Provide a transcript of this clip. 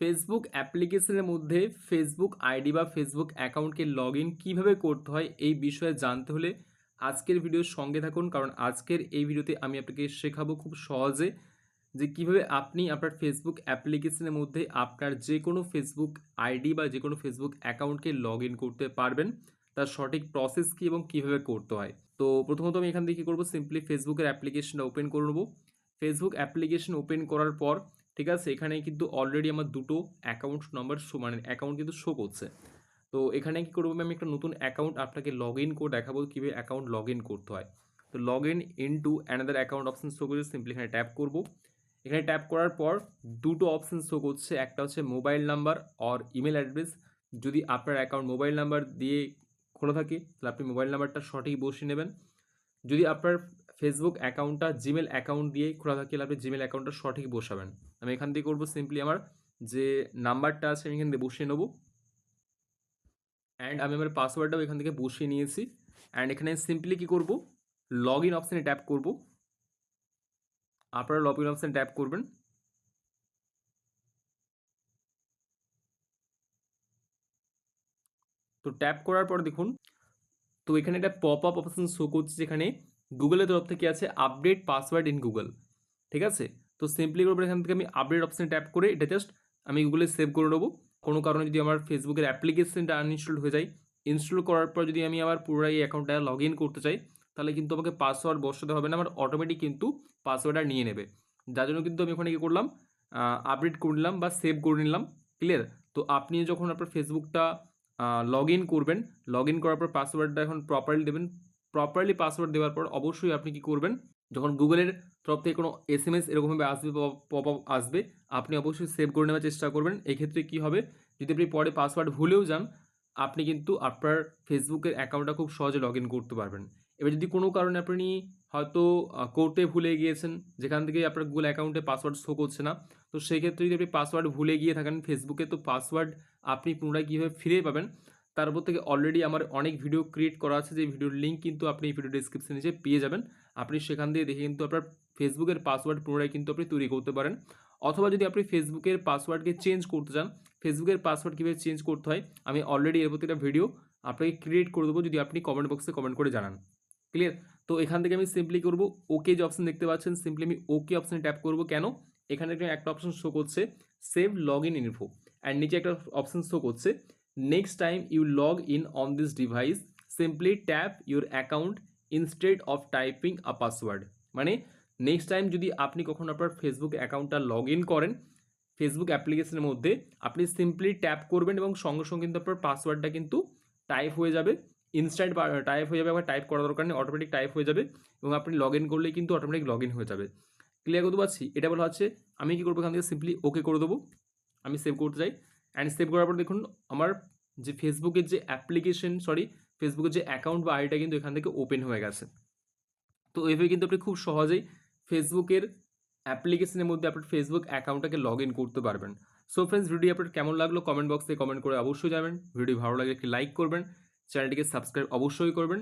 Facebook অ্যাপ্লিকেশনের মধ্যে Facebook ID বা ফেসবুক অ্যাকাউন্টকে লগ ইন কীভাবে করতে হয় এই বিষয়ে জানতে হলে আজকের ভিডিওর সঙ্গে থাকুন, কারণ আজকের এই ভিডিওতে আমি আপনাকে শেখাবো খুব সহজে যে কীভাবে আপনি আপনার ফেসবুক অ্যাপ্লিকেশনের মধ্যে আপনার যে কোনো ফেসবুক আইডি বা যে কোনো ফেসবুক অ্যাকাউন্টকে লগ ইন করতে পারবেন, তার সঠিক প্রসেস কী এবং কীভাবে করতে হয়। তো প্রথমত আমি এখান থেকে কী করব? সিম্পলি ফেসবুকের অ্যাপ্লিকেশনটা ওপেন করে নেব। ফেসবুক অ্যাপ্লিকেশন ওপেন করার পর ঠিক আছে? এখানে কিন্তু অলরেডি আমার দুটো অ্যাকাউন্ট নাম্বার শো মানে অ্যাকাউন্ট কিন্তু শো করছে। তো এখানে কী করব আমি একটা নতুন অ্যাকাউন্ট আপনাকে লগ ইন করে দেখাবো, কীভাবে অ্যাকাউন্ট লগ ইন করতে হয়। তো log in in to another account option show করছে সিম্পলি এখানে ট্যাপ করব। এখানে ট্যাপ করার পর দুটো অপশান শো করছে, একটা হচ্ছে mobile number or email address যদি আপনার অ্যাকাউন্ট মোবাইল নাম্বার দিয়ে খোলা থাকে, তাহলে আপনি মোবাইল নাম্বারটা সঠিক বসিয়ে নেবেন। যদি আপনার ফেসবুক অ্যাকাউন্টটা জিমেল অ্যাকাউন্ট দিয়ে খোলা থাকে তাহলে আপনি জিমেল অ্যাকাউন্টটা সঠিক বসাবেন। আমি এখান থেকে করব সিম্পলি আমার যে নাম্বারটা আছে আমি এখান থেকে বসিয়ে নেব। অ্যান্ড আমি আমার পাসওয়ার্ডটাও এখান থেকে বসিয়ে নিয়েছি। অ্যান্ড এখানে সিম্পলি কী করব? লগ ইন অপশানে ট্যাপ করব। আপনারা লগ ইন অপশানে ট্যাপ করবেন। তো ট্যাপ করার পর দেখুন, তো এখানে একটা পপ আপ অপশন শো করছে যেখানে গুগলের তরফ থেকে আছে আপডেট পাসওয়ার্ড ইন গুগল ঠিক আছে? তো সিম্পলি করব এখান থেকে আমি আপডেট অপশানে ট্যাপ করে এটা জাস্ট আমি গুগলে সেভ করে নেব। কোনো কারণে যদি আমার ফেসবুকের অ্যাপ্লিকেশনটা আনইনস্টল হয়ে যায় ইনস্টল করার পর যদি আমি আবার পুরোটাই এই অ্যাকাউন্টটা লগ ইন করতে চাই, তাহলে কিন্তু আমাকে পাসওয়ার্ড বসাতে হবে না, আমার অটোমেটিক কিন্তু পাসওয়ার্ডটা নিয়ে নেবে। যার জন্য কিন্তু আমি ওখানে কী করলাম আপডেট করে নিলাম বা সেভ করে নিলাম ক্লিয়ার তো আপনি যখন আপনার ফেসবুকটা লগ ইন করবেন লগ ইন করার পর পাসওয়ার্ডটা এখন প্রপারলি দেবেন প্রপারলি পাসওয়ার্ড দেওয়ার পর অবশ্যই আপনি কি করবেন? যখন গুগলের তরফ থেকে কোনো এস এম এস এরকমভাবে আসবে পপ আপ আসবে, আপনি অবশ্যই সেভ করে নেওয়ার চেষ্টা করবেন। এক্ষেত্রে কী হবে? যদি আপনি পরে পাসওয়ার্ড ভুলেও যান, আপনি কিন্তু আপনার ফেসবুকের অ্যাকাউন্টটা খুব সহজে লগ ইন করতে পারবেন। এবার যদি কোনো কারণে আপনি হয়তো করতে ভুলে গিয়েছেন, যেখান থেকে আপনার গুগল অ্যাকাউন্টে পাসওয়ার্ড শো করছে না, তো সেই ক্ষেত্রে যদি আপনি পাসওয়ার্ড ভুলে গিয়ে থাকেন ফেসবুকে তো পাসওয়ার্ড আপনি পুনরায় কীভাবে ফিরে পাবেন? তার উপর থেকে অলরেডি আমার অনেক ভিডিও ক্রিয়েট করা আছে, যে ভিডিওর লিঙ্ক কিন্তু আপনি এই ভিডিও ডিসক্রিপশন নিচে পেয়ে যাবেন। আপনি সেখান দিয়ে দেখে কিন্তু আপনার ফেসবুকের পাসওয়ার্ড পুনরায় কিন্তু আপনি তৈরি করতে পারেন। অথবা যদি আপনি ফেসবুকের পাসওয়ার্ডকে চেঞ্জ করতে চান ফেসবুকের পাসওয়ার্ড কীভাবে চেঞ্জ করতে হয়, আমি অলরেডি এর প্রতি একটা ভিডিও আপনাকে ক্রিয়েট করে দেবো, যদি আপনি কমেন্ট বক্সে কমেন্ট করে জানান। ক্লিয়ার তো এখান থেকে আমি সিম্পলি করব ওকে যে অপশন দেখতে পাচ্ছেন সিম্পলি আমি ওকে অপশানে ট্যাপ করব। কেন? এখানে একটা অপশন শো করছে save log in info and নিচে একটা অপশন শো করছে next time you log in on this device simply tap your account instead of typing a password মানে নেক্সট টাইম যদি আপনি কখনো আপনার ফেসবুক অ্যাকাউন্টটা লগ ইন করেন ফেসবুক অ্যাপ্লিকেশনের মধ্যে আপনি সিম্পলি ট্যাপ করবেন এবং সঙ্গে সঙ্গে কিন্তু আপনার পাসওয়ার্ডটা কিন্তু টাইপ হয়ে যাবে। ইনস্ট্যান্ট টাইপ হয়ে যাবে আবার টাইপ করার দরকার নেই অটোমেটিক টাইপ হয়ে যাবে এবং আপনি লগ ইন করলেই কিন্তু অটোমেটিক লগ ইন হয়ে যাবে। ক্লিয়ার করতে পারছি? এটা বলা হচ্ছে, আমি কী করব এখান থেকে সিম্পলি ওকে করে দেবো। আমি সেভ করতে চাই। অ্যান্ড সেভ করার পর দেখুন, আমার যে ফেসবুকের যে অ্যাপ্লিকেশন সরি ফেসবুকের যে অ্যাকাউন্ট বা আইডিটা কিন্তু এখান থেকে ওপেন হয়ে গেছে। তো এভাবে কিন্তু আপনি খুব সহজেই ফেসবুকের অ্যাপ্লিকেশনের মধ্যে আপনার ফেসবুক অ্যাকাউন্টটাকে লগ ইন করতে পারবেন। সো ফ্রেন্ডস ভিডিও আপনার কেমন লাগল কমেন্ট বক্সে কমেন্ট করে অবশ্যই যাবেন ভিডিও ভালো লাগলে একটি লাইক করবেন। চ্যানেলটিকে সাবস্ক্রাইব অবশ্যই করবেন।